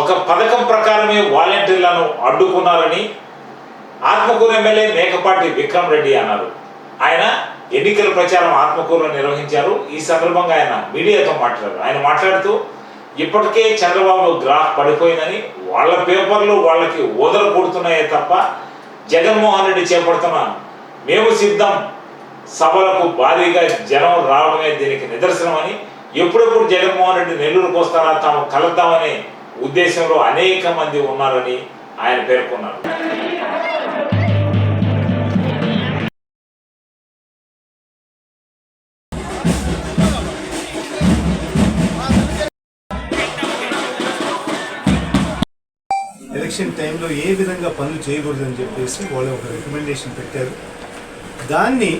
ఒక పథకం ప్రకారమే వాలంటీర్లను అడ్డుకున్నారని ఆత్మకూరు ఎమ్మెల్యే మేకపాటి విక్రమ్ రెడ్డి అన్నారు. ఆయన ఎన్నికల ప్రచారం ఆత్మకూరులో నిర్వహించారు. ఈ సందర్భంగా ఆయన మీడియాతో మాట్లాడారు. ఆయన మాట్లాడుతూ ఇప్పటికే చంద్రబాబు గ్రాఫ్ పడిపోయిందని వాళ్ళ పేపర్లు వాళ్ళకి ఓదలు కొడుతున్నాయే తప్ప జగన్మోహన్ రెడ్డి చేపడుతున్న మేము సిద్ధం సభలకు భారీగా జనం రావడమే దీనికి నిదర్శనమని ఎప్పుడెప్పుడు జగన్మోహన్ రెడ్డి నెల్లూరుకు వస్తారా తాము కలుద్దామని ఉద్దేశంలో అనేక మంది ఉన్నారని ఆయన పేర్కొన్నారు. ఎలక్షన్ టైంలో ఏ విధంగా పనులు చేయకూడదని చెప్పేసి వాళ్ళు ఒక రికమెండేషన్ పెట్టారు. దాన్ని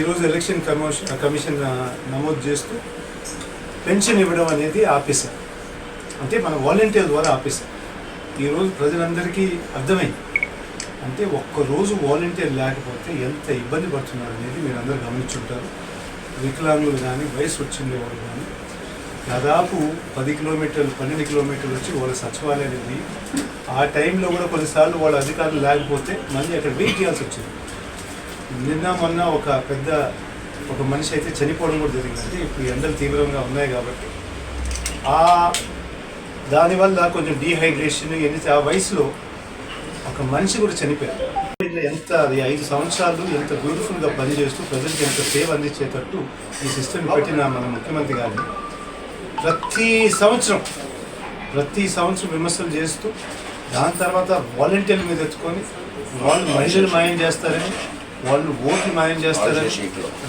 ఈరోజు ఎలక్షన్ కమిషన్ కమిషన్ నమోదు చేస్తూ పెన్షన్ ఇవ్వడం అనేది ఆపేశారు. అంటే మన వాలంటీర్ ద్వారా ఆపేశారు. ఈరోజు ప్రజలందరికీ అర్థమైంది. అంటే ఒక్కరోజు వాలంటీర్ లేకపోతే ఎంత ఇబ్బంది పడుతున్నారు అనేది మీరు అందరూ గమనించుంటారు. వికలాంగులు కానీ వయసు వచ్చిండే వాళ్ళు కానీ దాదాపు పది కిలోమీటర్లు పన్నెండు కిలోమీటర్లు వచ్చి వాళ్ళ సచివాలయం ఉంది ఆ టైంలో కూడా కొన్నిసార్లు వాళ్ళ అధికారులు లేకపోతే మళ్ళీ అక్కడ వెయిట్ చేయాల్సి వచ్చింది నిన్న మొన్న ఒక పెద్ద ఒక మనిషి అయితే చనిపోవడం కూడా జరిగిందంటే ఇప్పుడు ఎండలు తీవ్రంగా ఉన్నాయి కాబట్టి. ఆ దానివల్ల కొంచెం డీహైడ్రేషన్ ఎన్ని ఆ వయసులో ఒక మనిషి కూడా చనిపోయారు ఇట్లా ఎంత అది ఐదు సంవత్సరాలు ఎంత బ్యూటిఫుల్గా పనిచేస్తూ ప్రజలకు ఎంత సేవ అందించేటట్టు ఈ సిస్టమ్ పెట్టిన మన ముఖ్యమంత్రి గారిని ప్రతి సంవత్సరం ప్రతి సంవత్సరం విమర్శలు చేస్తూ దాని తర్వాత వాలంటీర్ల మీద ఎత్తుకొని వాళ్ళు మహిళలు మాయం చేస్తారని వాళ్ళు ఓట్లు మాయం చేస్తారని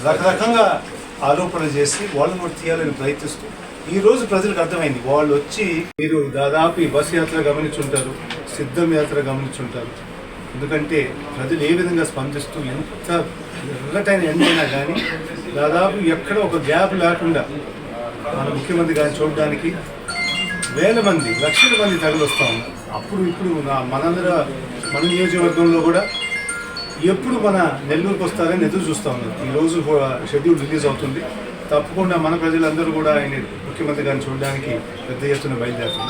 రకరకంగా ఆరోపణలు చేసి వాళ్ళు కూడా తీయాలని ప్రయత్నిస్తూ ఈ రోజు ప్రజలకు అర్థమైంది. వాళ్ళు వచ్చి మీరు దాదాపు ఈ బస్సు యాత్ర గమనించుంటారు సిద్ధం యాత్ర గమనించుంటారు. ఎందుకంటే ప్రజలు ఏ విధంగా స్పందిస్తూ ఎంత ఎర్రటైన ఎండైనా కానీ దాదాపు ఎక్కడ ఒక గ్యాప్ లేకుండా మన ముఖ్యమంత్రి గారిని చూడడానికి వేల మంది లక్షల మంది తరలి వస్తూ ఉన్నారు. అప్పుడు ఇప్పుడు నా మనందర మన నియోజకవర్గంలో కూడా ఎప్పుడు మన నెల్లూరుకు వస్తారని ఎదురు చూస్తూ ఉన్నారు ఈ రోజు కూడా షెడ్యూల్ రిలీజ్ అవుతుంది. తప్పకుండా మన ప్రజలందరూ కూడా ఆయన ముఖ్యమంత్రి గారిని చూడడానికి పెద్ద ఎత్తున బయలుదేరుతారు.